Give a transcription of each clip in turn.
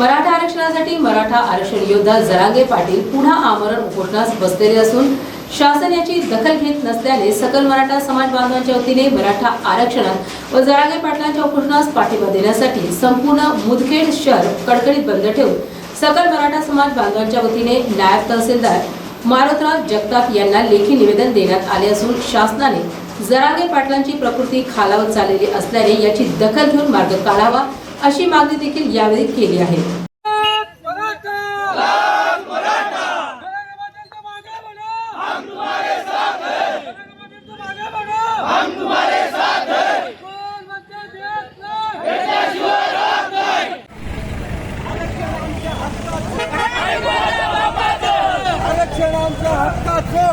मराठा आरक्षणासाठी मराठा आरक्षण योद्धा जरांगे पाटील पुन्हा आमरण उपोषणास बसलेले असून शासन याची दखल घेत नसल्याने सकल मराठा समाज बांधवांच्या वतीने मराठा आरक्षणात व जरांगे पाटलांच्या उपोषणास पाठिंबा देण्यासाठी संपूर्ण मुदखेड शहर कडकडीत बंद ठेवून सकल मराठा समाज बांधवांच्या वतीने नायब तहसीलदार मारुतराव जगताप यांना लेखी निवेदन देण्यात आले असून शासनाने जरांगे पाटलांची प्रकृती खालावत चाललेली असल्याने याची दखल घेऊन मार्ग काढावा अशी मागणी देखील यावेळी केली आहे. आरक्षण आमच्या हक्काचं जगन्नाथाचे मागे बढो हम तुम्हारे साथ हैं जगन्नाथाचे मागे बढो हम तुम्हारे साथ हैं कोण म्हणते देत नाही त्याशिवाय राहत नाही आरक्षण आमच्या हक्काचं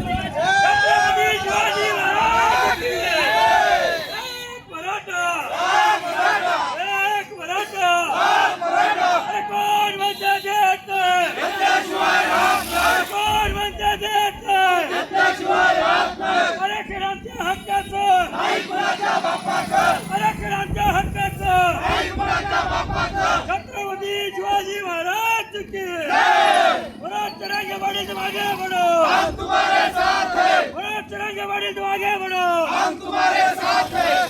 छत्रपती शिवाजी महाराज की एक मराठा एक मराठा अरे कोण म्हणते देत नाही कोण म्हणते देत नाही आरक्षणाच्या हक्काचं आरक्षणाच्या हक्काचं छत्रपती शिवाजी महाराज की भारत तिरंगे बाड़ी से आगे बढ़ो हम तुम्हारे साथ हैं। भारत तिरंगे बाड़ी से आगे बढ़ो हम तुम्हारे साथ हैं।